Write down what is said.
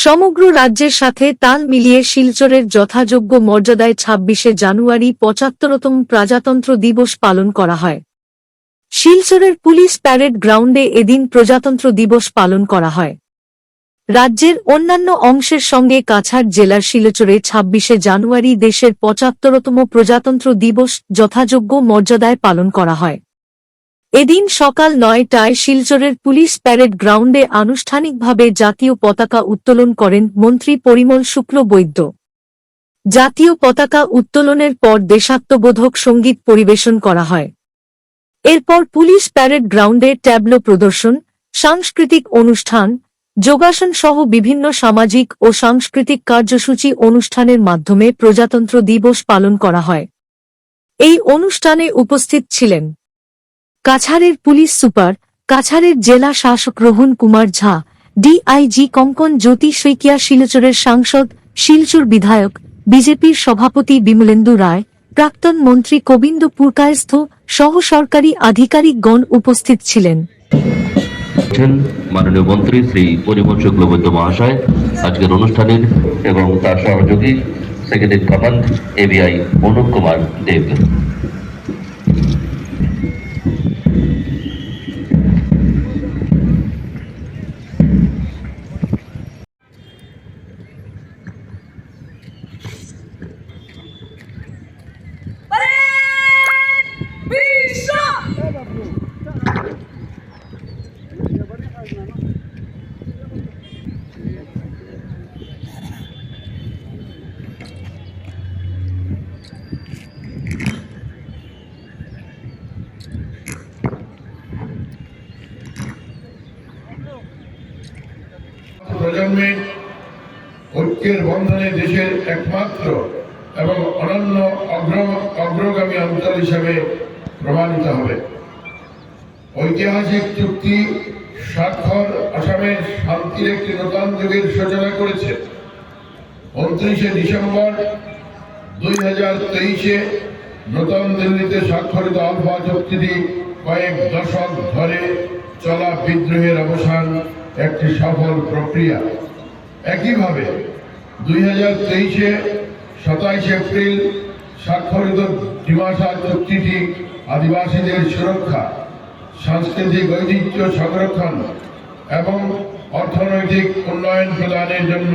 সমগ্র রাজ্যের সাথে তাল মিলিয়ে শিলচরের যথাযোগ্য মর্যাদায় ছাব্বিশে জানুয়ারি পঁচাত্তরতম প্রজাতন্ত্র দিবস পালন করা হয়। শিলচরের পুলিশ প্যারেড গ্রাউন্ডে এদিন প্রজাতন্ত্র দিবস পালন করা হয়। রাজ্যের অন্যান্য অংশের সঙ্গে কাছাড় জেলার শিলচরে ছাব্বিশে জানুয়ারি দেশের পঁচাত্তরতম প্রজাতন্ত্র দিবস যথাযোগ্য মর্যাদায় পালন করা হয়। এদিন সকাল নয়টায় শিলচরের পুলিশ প্যারেড গ্রাউন্ডে আনুষ্ঠানিকভাবে জাতীয় পতাকা উত্তোলন করেন মন্ত্রী পরিমল শুক্ল বৈদ্য। জাতীয় পতাকা উত্তোলনের পর দেশাত্মবোধক সংগীত পরিবেশন করা হয়। এরপর পুলিশ প্যারেড গ্রাউন্ডে ট্যাবলো প্রদর্শন, সাংস্কৃতিক অনুষ্ঠান, যোগাসন সহ বিভিন্ন সামাজিক ও সাংস্কৃতিক কার্যসূচি অনুষ্ঠানের মাধ্যমে প্রজাতন্ত্র দিবস পালন করা হয়। এই অনুষ্ঠানে উপস্থিত ছিলেন কাছাড়ের পুলিশ সুপার, কাছাড়ের জেলা শাসক রোহন কুমার ঝা ডিআইজি কঙ্কন জ্যোতি শৈকিয়া শিলচরের সাংসদ, শিলচর বিধায়ক, বিজেপির সভাপতি বিমলেন্দু রায়, প্রাক্তন মন্ত্রী গোবিন্দ পুরকায়স্থ, সহ সরকারি আধিকারিকগণ উপস্থিত ছিলেন। মাননীয় মন্ত্রী শ্রী পরিমল শুক্লবৈদ্য মহাশয়, আজকের অনুষ্ঠানের এবং তার সহযোগী secretary command ABI Anup Kumar Dev. প্রজন্মের ঐক্যের বন্ধনে দেশের একমাত্র এবং অনন্য অগ্র- অগ্রগামী অঞ্চল হিসেবে প্রমাণিত হবে। ঐতিহাসিক চুক্তি স্বাক্ষর আসামের শান্তির একটি নতুন যুগের সূচনা করেছে। উনত্রিশে ডিসেম্বর দুই হাজার তেইশে নতুন দিল্লিতে স্বাক্ষরিত আলফা চুক্তিটি কয়েক দশক ধরে চলা বিদ্রোহের অবসান একটি সফল প্রক্রিয়া। একইভাবে দুই হাজার তেইশে সাতাইশে এপ্রিল স্বাক্ষরিত ডিমাশা চুক্তিটি আদিবাসীদের সুরক্ষা, সাংস্কৃতিক ঐতিহ্য সংরক্ষণ এবং অর্থনৈতিক উন্নয়ন প্রদানের জন্য